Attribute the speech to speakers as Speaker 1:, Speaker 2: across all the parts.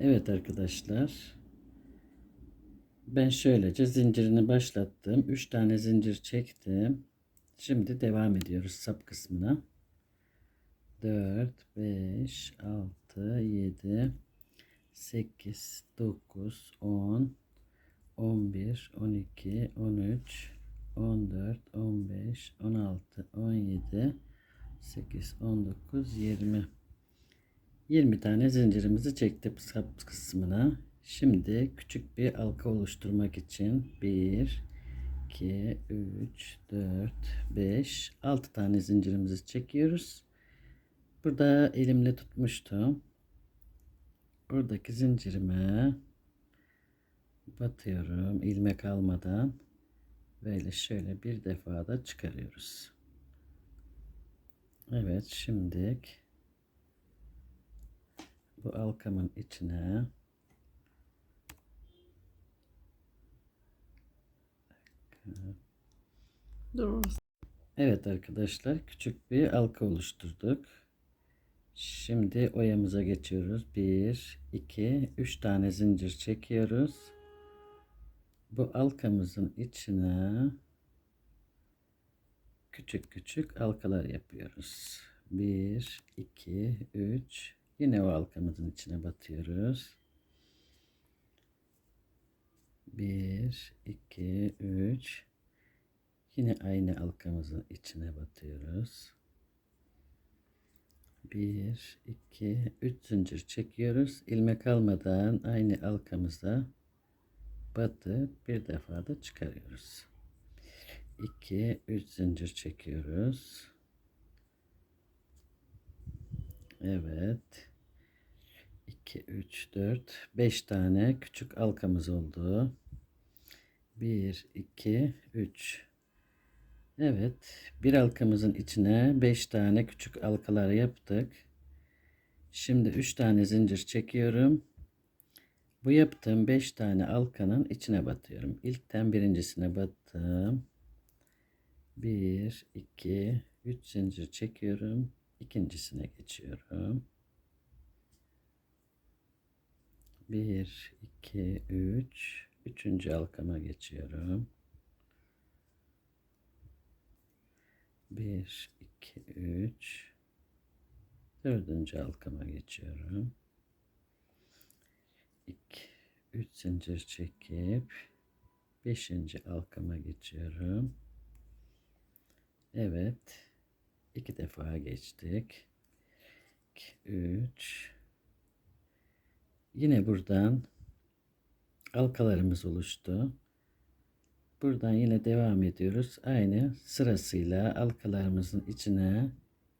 Speaker 1: Evet arkadaşlar. Ben şöylece zincirini başlattım. 3 tane zincir çektim. Şimdi devam ediyoruz sap kısmına. 4, 5, 6, 7, 8, 9, 10, 11, 12, 13, 14, 15, 16, 17, 8, 19, 20. 20 tane zincirimizi çektik sap kısmına. Şimdi küçük bir halka oluşturmak için 1, 2, 3, 4, 5, 6 tane zincirimizi çekiyoruz. Burada elimle tutmuştum. Oradaki zincirime batıyorum ilmek almadan. Böyle şöyle bir defa da çıkarıyoruz. Evet şimdi bu halkamın içine
Speaker 2: Dur.
Speaker 1: Evet arkadaşlar küçük bir halka oluşturduk. Şimdi oyamıza geçiyoruz. 1, 2, 3 tane zincir çekiyoruz. Bu halkamızın içine küçük küçük halkalar yapıyoruz. 1, 2, 3. Yine o halkamızın içine batıyoruz. 1, 2, 3. Yine aynı halkamızın içine batıyoruz. 1, 2, 3 zincir çekiyoruz. İlmek almadan aynı halkamıza batıp bir defa da çıkarıyoruz. 2, 3 zincir çekiyoruz. Evet. 2, 3, 4, 5 tane küçük halkamız oldu. 1, 2, 3. Evet. Bir halkamızın içine 5 tane küçük halkalar yaptık. Şimdi 3 tane zincir çekiyorum. Bu yaptığım 5 tane halkanın içine batıyorum. İlkten birincisine battım. 1, 2, 3 zincir çekiyorum. İkincisine geçiyorum. 1, 2, 3. Üçüncü halkama geçiyorum. 1, 2, 3. Dördüncü halkama geçiyorum. 2, 3 zincir çekip beşinci halkama geçiyorum. Evet. İki defa geçtik. 2, 3. Yine buradan halkalarımız oluştu. Buradan yine devam ediyoruz. Aynı sırasıyla halkalarımızın içine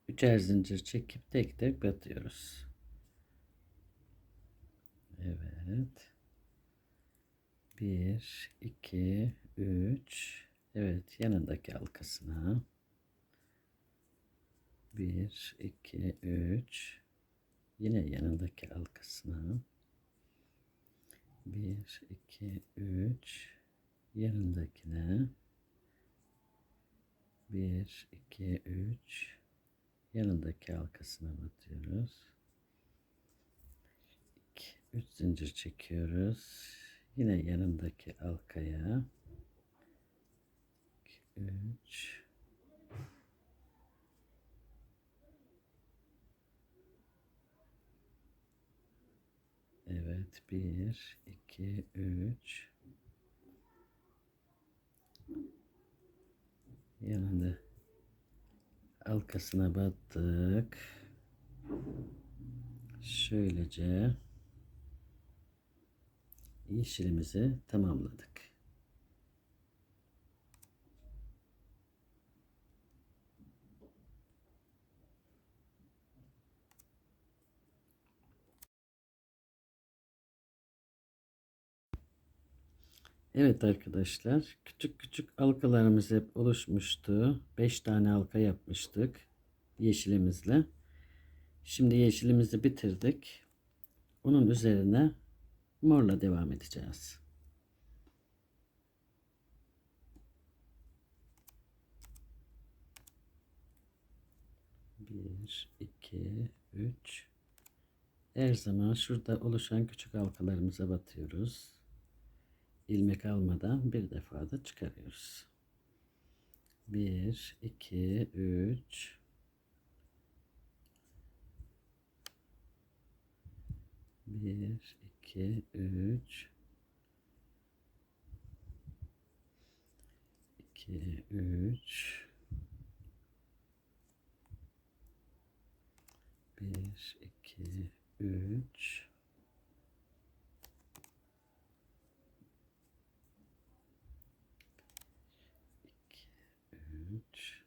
Speaker 1: üçer zincir çekip tek tek batıyoruz. Evet. 1, 2, 3. Evet yanındaki halkasına. 1, 2, 3. Yine yanındaki halkasına. 1, 2, 3 yanındakine. 1 2 3 yanındaki halkasına batıyoruz 2 3 zincir çekiyoruz. Yine yanındaki halkaya 2 3 Evet 1 2 3 yanında halkasına battık. Şöylece yeşilimizi tamamladık. Evet arkadaşlar küçük küçük halkalarımız hep oluşmuştu. 5 tane halka yapmıştık yeşilimizle. Şimdi yeşilimizi bitirdik. Onun üzerine morla devam edeceğiz. 1 2 3 Her zaman şurada oluşan küçük halkalarımıza batıyoruz. İlmek almadan bir defa da çıkarıyoruz. 1 2 3 1 2 3 2 3 1 2 3 2 3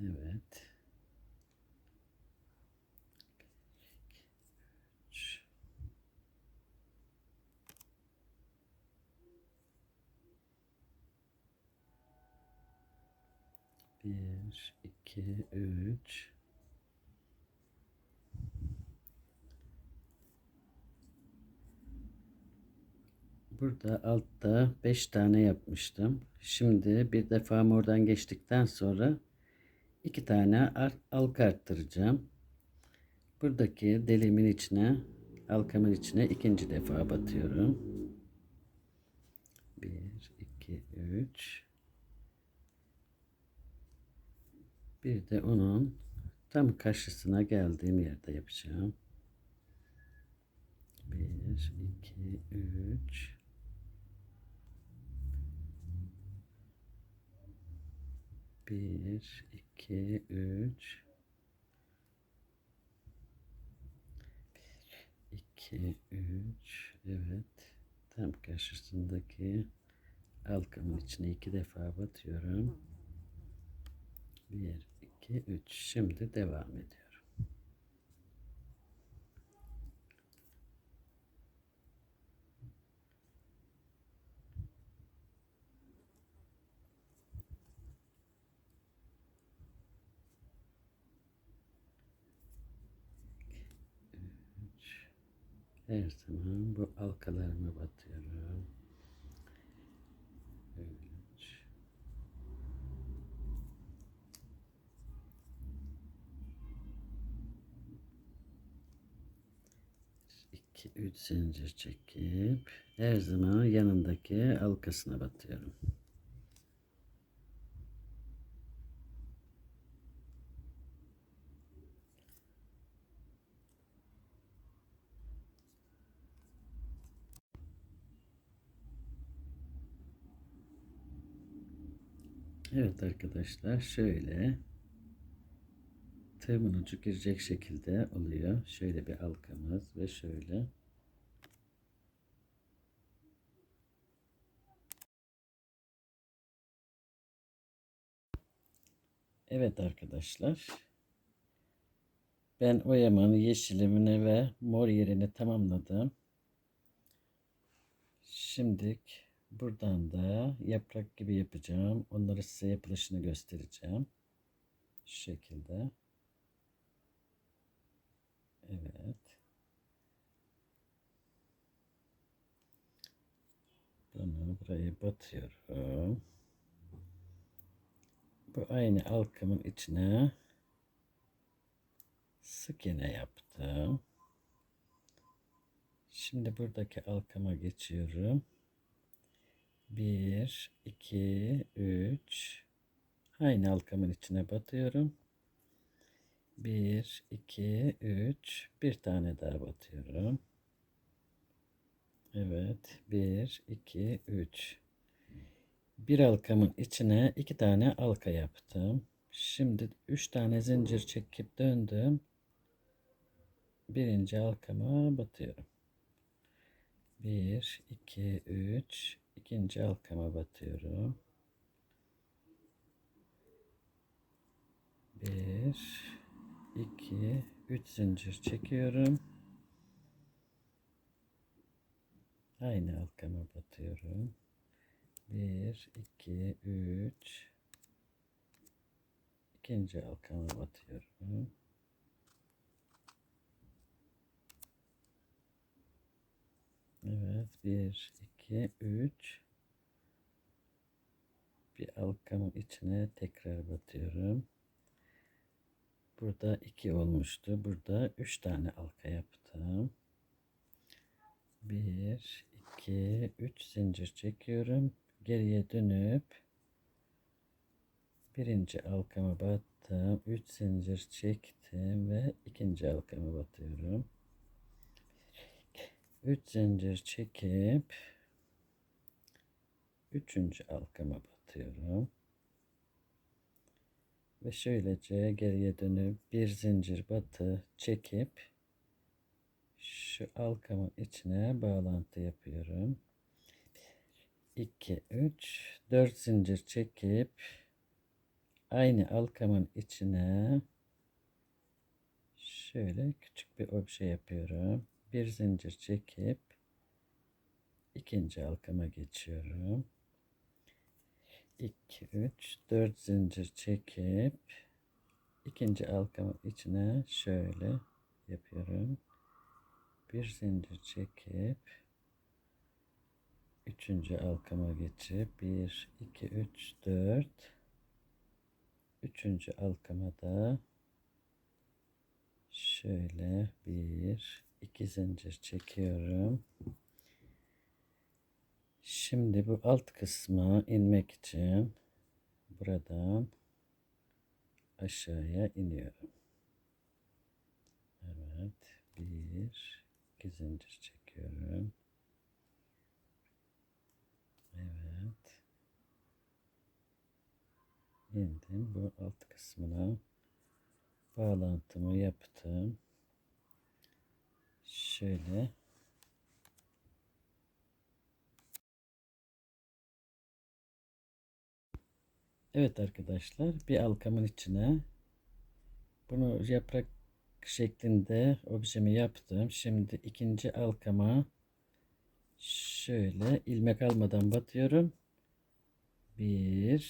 Speaker 1: Evet. 3 Bir, iki, üç. Burada altta 5 tane yapmıştım. Şimdi bir defa oradan geçtikten sonra iki tane ar- halka arttıracağım. Buradaki deliğimin içine, halkamın içine ikinci defa batıyorum. 1, 2, 3. Bir de onun tam karşısına geldiğim yerde yapacağım. 1, 2, 3. Bir, iki, üç. Bir, iki, üç. Evet. Tam karşısındaki halkamın içine iki defa batıyorum. Bir, iki, üç. Şimdi devam ediyorum. Üç. Her zaman bu halkalarıma batıyorum. Üç. 2 3 zincir çekip her zaman yanındaki halkasına batıyorum. Evet arkadaşlar şöyle tığımın ucu girecek şekilde oluyor. Şöyle bir halkamız ve şöyle. Evet arkadaşlar. Ben oyamanın yeşilimini ve mor yerini tamamladım. Şimdilik buradan da yaprak gibi yapacağım. Onları size yapılışını göstereceğim. Şu şekilde. Evet. Bunu buraya batıyorum. Bu aynı halkamın içine sık iğne yaptım. Şimdi buradaki halkama geçiyorum. 1 2 3 aynı halkamın içine batıyorum. 1 2 3 bir tane daha batıyorum. Evet 1 2 3 bir halkamın içine iki tane halka yaptım. Şimdi üç tane zincir çekip döndüm. Birinci halkama batıyorum. Bir, iki, üç. İkinci halkama batıyorum. Bir, iki, üç zincir çekiyorum. Aynı halkama batıyorum. 1 2 3 ikinci halkama batıyorum. Evet 1 2 3 bir halkamın içine tekrar batıyorum. Burada 2 olmuştu. Burada 3 tane halka yaptım. 1 2 3 zincir çekiyorum. Geriye dönüp birinci halkama battım. 3 zincir çektim ve ikinci halkama batıyorum. 3 zincir çekip üçüncü halkama batıyorum. Ve şöylece geriye dönüp bir zincir batı çekip şu halkamın içine bağlantı yapıyorum. 2 3 4 zincir çekip aynı halkamın içine şöyle küçük bir obje yapıyorum. Bir zincir çekip ikinci halkama geçiyorum. 2 3 4 zincir çekip ikinci halkamın içine şöyle yapıyorum. Bir zincir çekip üçüncü halkama geçip 1 2 3 4 üçüncü halkama da şöyle bir iki zincir çekiyorum. Şimdi bu alt kısma inmek için buradan aşağıya iniyorum. Evet. Bir, iki zincir çekiyorum. Evet. İndim. Bu alt kısmına bağlantımı yaptım. Şöyle Evet arkadaşlar bir halkamın içine bunu yaprak şeklinde objemi yaptım. Şimdi ikinci halkama şöyle ilmek almadan batıyorum. Bir,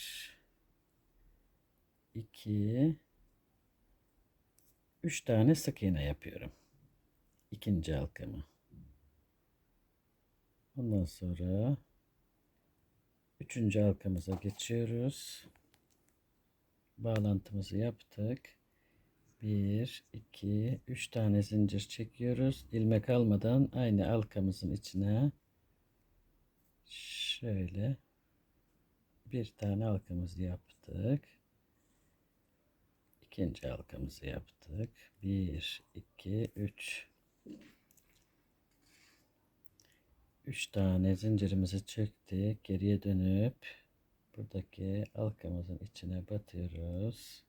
Speaker 1: iki, üç tane sık iğne yapıyorum. İkinci halkamı. Ondan sonra Üçüncü halkamıza geçiyoruz. Bağlantımızı yaptık. 1, 2, 3 tane zincir çekiyoruz. ilmek almadan aynı halkamızın içine şöyle bir tane halkamızı yaptık. İkinci halkamızı yaptık. 1, 2, 3. 3 tane zincirimizi çektik. Geriye dönüp buradaki halkamızın içine batıyoruz.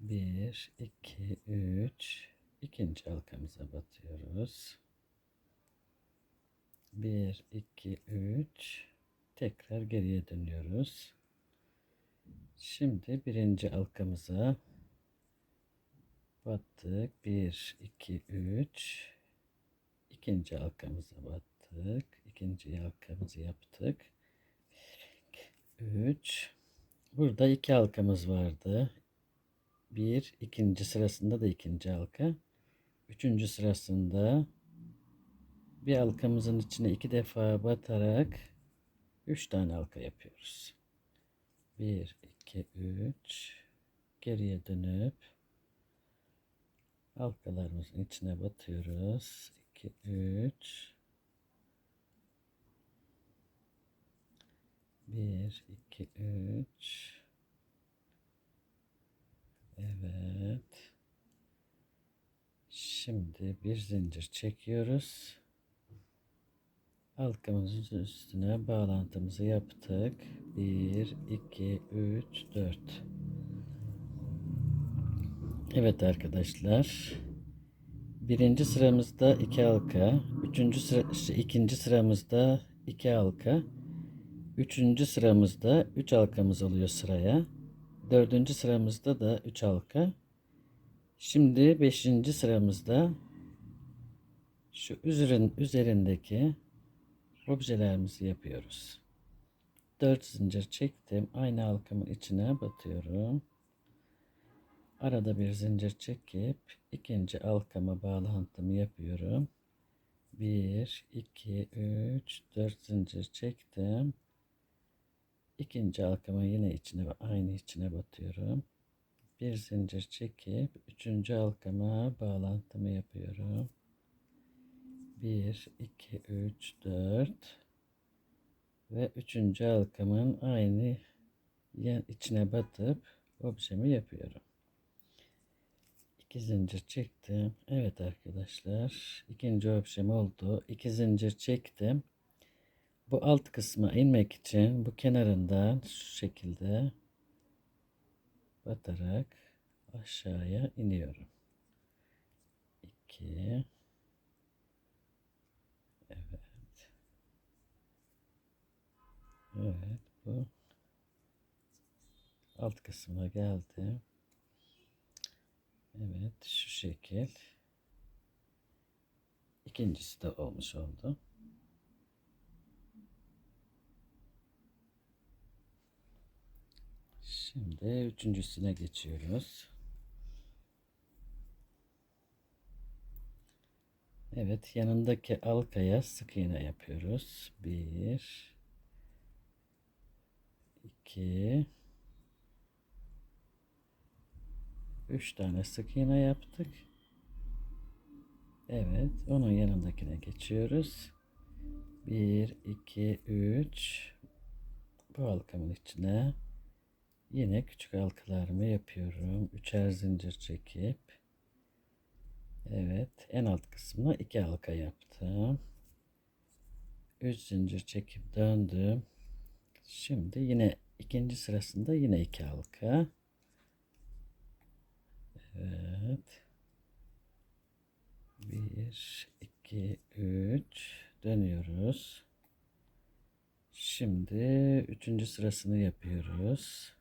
Speaker 1: 1 2 3 ikinci halkamıza batıyoruz. 1 2 3 tekrar geriye dönüyoruz. Şimdi birinci halkamıza battık. 1 2 3 ikinci halkamıza battık. İkinci halkamızı yaptık. 3 Burada iki halkamız vardı. Bir, ikinci sırasında da ikinci halka. Üçüncü sırasında bir halkamızın içine iki defa batarak üç tane halka yapıyoruz. Bir, iki, üç. Geriye dönüp halkalarımızın içine batıyoruz. 2, 3 1, 2, 3 Evet. Şimdi bir zincir çekiyoruz. Halkamızın üstüne bağlantımızı yaptık. 1, 2, 3, 4. Evet arkadaşlar. Birinci sıramızda iki halka. Üçüncü sıra, ikinci sıramızda iki halka. Üçüncü sıramızda üç halkamız oluyor sıraya. Dördüncü sıramızda da üç halka. Şimdi beşinci sıramızda şu üzerin, üzerindeki objelerimizi yapıyoruz. Dört zincir çektim. Aynı halkamın içine batıyorum. Arada bir zincir çekip ikinci halkama bağlantımı yapıyorum. 1, 2, 3, 4 zincir çektim. İkinci halkama yine içine aynı içine batıyorum. bir zincir çekip üçüncü halkama bağlantımı yapıyorum. 1 2 3 4 ve üçüncü halkamın aynı yan içine batıp objemi yapıyorum. İki zincir çektim. Evet arkadaşlar. ikinci objem oldu. İki zincir çektim. Bu alt kısma inmek için bu kenarından şu şekilde batarak aşağıya iniyorum. 2 Evet. Evet bu alt kısma geldi. Evet şu şekil. İkincisi de olmuş oldu. Şimdi üçüncüsüne geçiyoruz. Evet yanındaki halkaya sık iğne yapıyoruz. Bir, iki, üç tane sık iğne yaptık. Evet onun yanındakine geçiyoruz. Bir, iki, üç. Bu halkamın içine yine küçük halkalarımı yapıyorum. Üçer zincir çekip Evet, en alt kısmına iki halka yaptım. Üç zincir çekip döndüm. Şimdi yine ikinci sırasında yine iki halka. Evet. Bir, iki, üç. Dönüyoruz. Şimdi üçüncü sırasını yapıyoruz.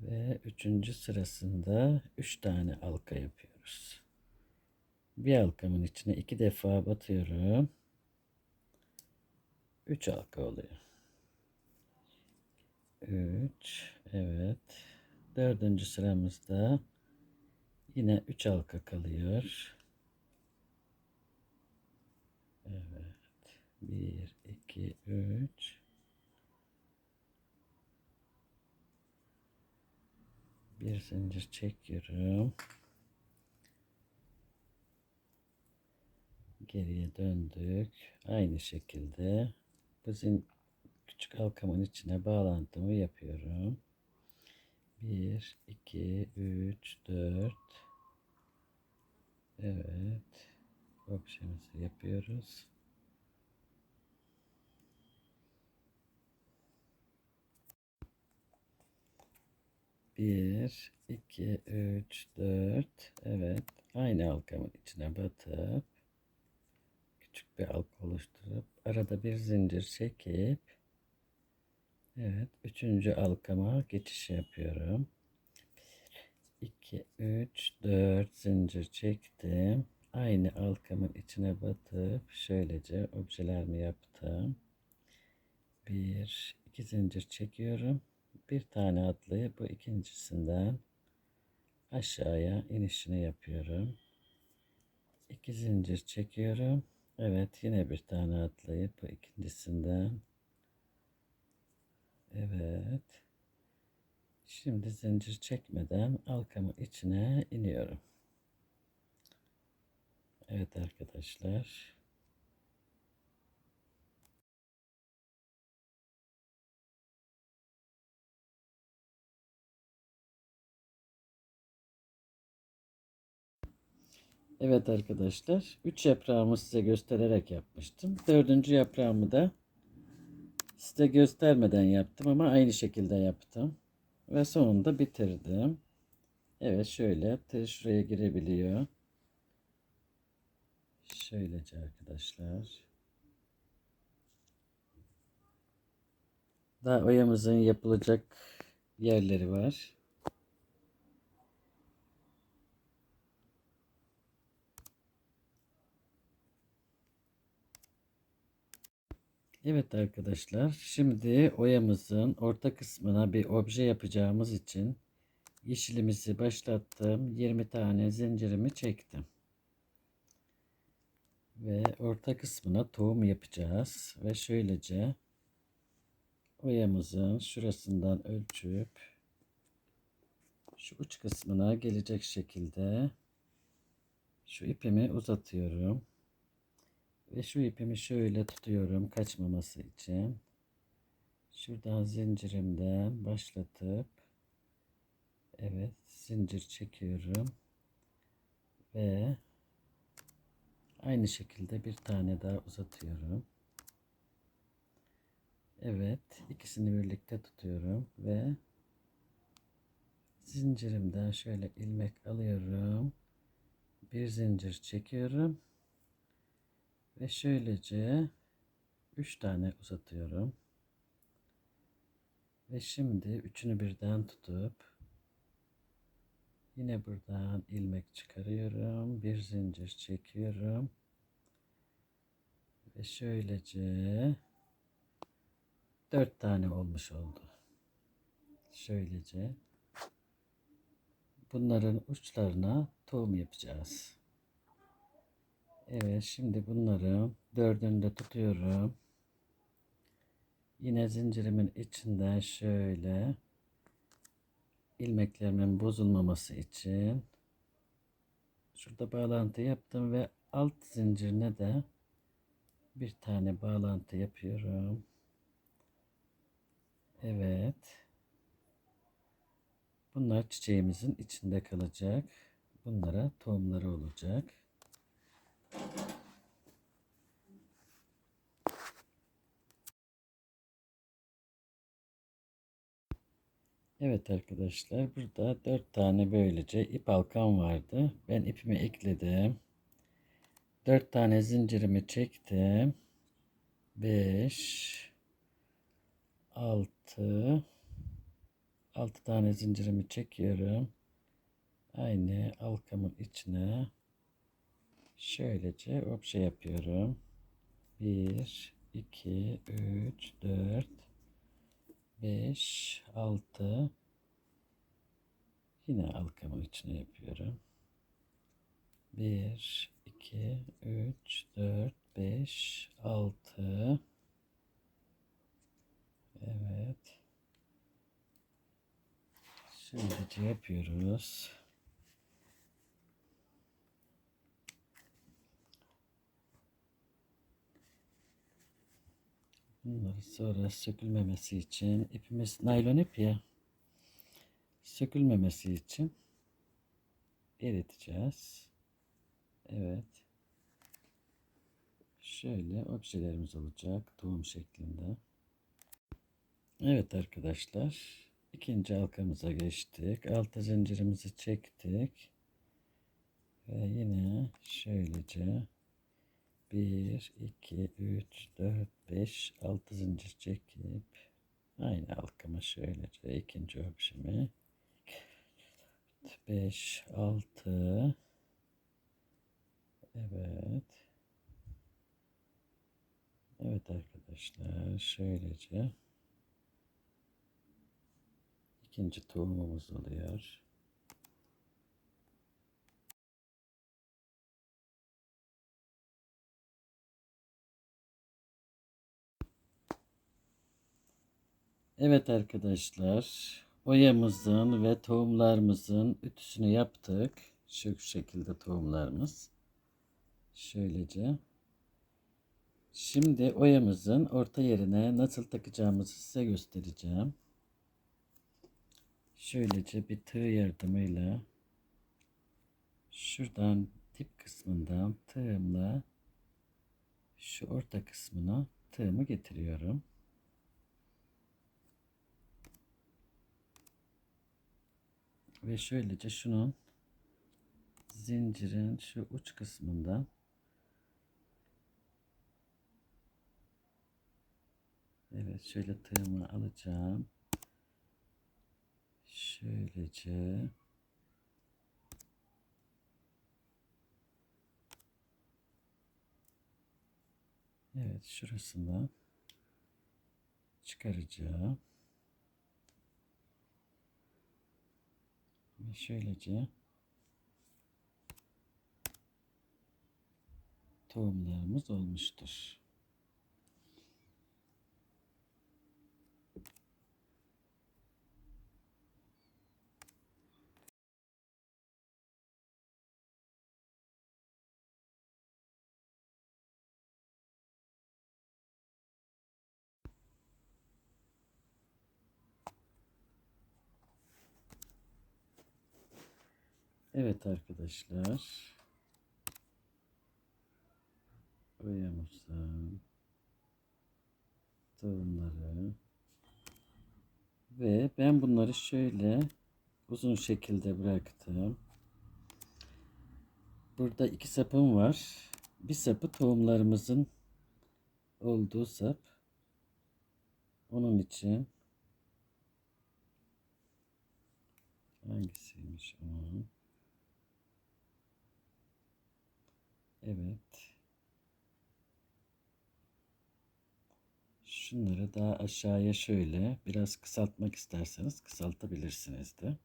Speaker 1: Ve üçüncü sırasında üç tane halka yapıyoruz. Bir halkamın içine iki defa batıyorum. Üç halka oluyor. Üç. Evet. Dördüncü sıramızda yine üç halka kalıyor. Evet. Bir, iki, üç. bir zincir çekiyorum. Geriye döndük. Aynı şekilde bu küçük halkamın içine bağlantımı yapıyorum. 1 2 3 4 Evet. Objemizi yapıyoruz. Bir, iki, üç, dört. Evet. Aynı halkamın içine batıp küçük bir halka oluşturup arada bir zincir çekip evet üçüncü halkama geçiş yapıyorum. 2 3 4 zincir çektim. Aynı halkamın içine batıp şöylece objelerimi yaptım. Bir, iki zincir çekiyorum bir tane atlayıp bu ikincisinden aşağıya inişini yapıyorum. İki zincir çekiyorum. Evet yine bir tane atlayıp bu ikincisinden Evet. Şimdi zincir çekmeden halkamın içine iniyorum. Evet arkadaşlar. Evet arkadaşlar. 3 yaprağımı size göstererek yapmıştım. Dördüncü yaprağımı da size göstermeden yaptım ama aynı şekilde yaptım. Ve sonunda bitirdim. Evet şöyle tığ şuraya girebiliyor. Şöylece arkadaşlar. Daha oyamızın yapılacak yerleri var. Evet arkadaşlar şimdi oyamızın orta kısmına bir obje yapacağımız için yeşilimizi başlattım 20 tane zincirimi çektim ve orta kısmına tohum yapacağız ve şöylece oyamızın şurasından ölçüp şu uç kısmına gelecek şekilde şu ipimi uzatıyorum. Ve şu ipimi şöyle tutuyorum kaçmaması için. Şuradan zincirimden başlatıp evet zincir çekiyorum. Ve aynı şekilde bir tane daha uzatıyorum. Evet ikisini birlikte tutuyorum ve zincirimden şöyle ilmek alıyorum. Bir zincir çekiyorum. Ve şöylece 3 tane uzatıyorum. Ve şimdi üçünü birden tutup yine buradan ilmek çıkarıyorum. Bir zincir çekiyorum. Ve şöylece 4 tane olmuş oldu. Şöylece bunların uçlarına tohum yapacağız. Evet şimdi bunları dördünü de tutuyorum. Yine zincirimin içinden şöyle ilmeklerimin bozulmaması için şurada bağlantı yaptım ve alt zincirine de bir tane bağlantı yapıyorum. Evet. Bunlar çiçeğimizin içinde kalacak. Bunlara tohumları olacak. Evet arkadaşlar burada dört tane böylece ip halkam vardı. Ben ipimi ekledim. Dört tane zincirimi çektim. Beş, altı, altı tane zincirimi çekiyorum. Aynı halkamın içine şöylece obje yapıyorum. 1, 2, 3, 4, 5, 6 yine halkamın içine yapıyorum. 1, 2, 3, 4, 5, 6 Evet. Şöylece yapıyoruz. Bunları sonra sökülmemesi için ipimiz naylon ip ya. Sökülmemesi için eriteceğiz. Evet. Şöyle objelerimiz olacak tohum şeklinde. Evet arkadaşlar. ikinci halkamıza geçtik. Altı zincirimizi çektik. Ve yine şöylece 1, 2, 3, 4, 5, 6 zincir çekip aynı halkama şöylece ikinci objemi 5, 6 Evet. Evet arkadaşlar şöylece ikinci tohumumuz oluyor. Evet arkadaşlar oyamızın ve tohumlarımızın ütüsünü yaptık. Şu şekilde tohumlarımız. Şöylece. Şimdi oyamızın orta yerine nasıl takacağımızı size göstereceğim. Şöylece bir tığ yardımıyla şuradan dip kısmından tığımla şu orta kısmına tığımı getiriyorum. Ve şöylece şunun zincirin şu uç kısmından Evet şöyle tığımı alacağım. Şöylece Evet şurasından çıkaracağım. Ve şöylece tohumlarımız olmuştur. Evet arkadaşlar. Oyamızın tohumları ve ben bunları şöyle uzun şekilde bıraktım. Burada iki sapım var. Bir sapı tohumlarımızın olduğu sap. Onun için hangisiymiş o? Evet. Şunları daha aşağıya şöyle biraz kısaltmak isterseniz kısaltabilirsiniz de.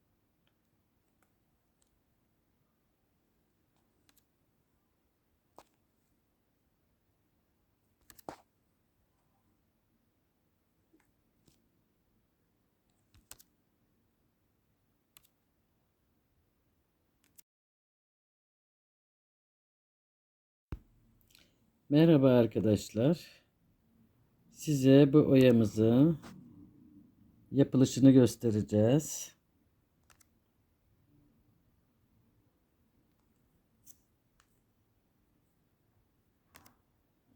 Speaker 1: Merhaba arkadaşlar. Size bu oyamızın yapılışını göstereceğiz.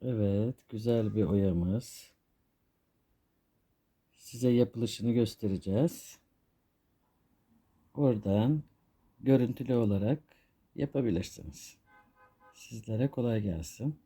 Speaker 1: Evet, güzel bir oyamız. Size yapılışını göstereceğiz. Oradan görüntülü olarak yapabilirsiniz. Sizlere kolay gelsin.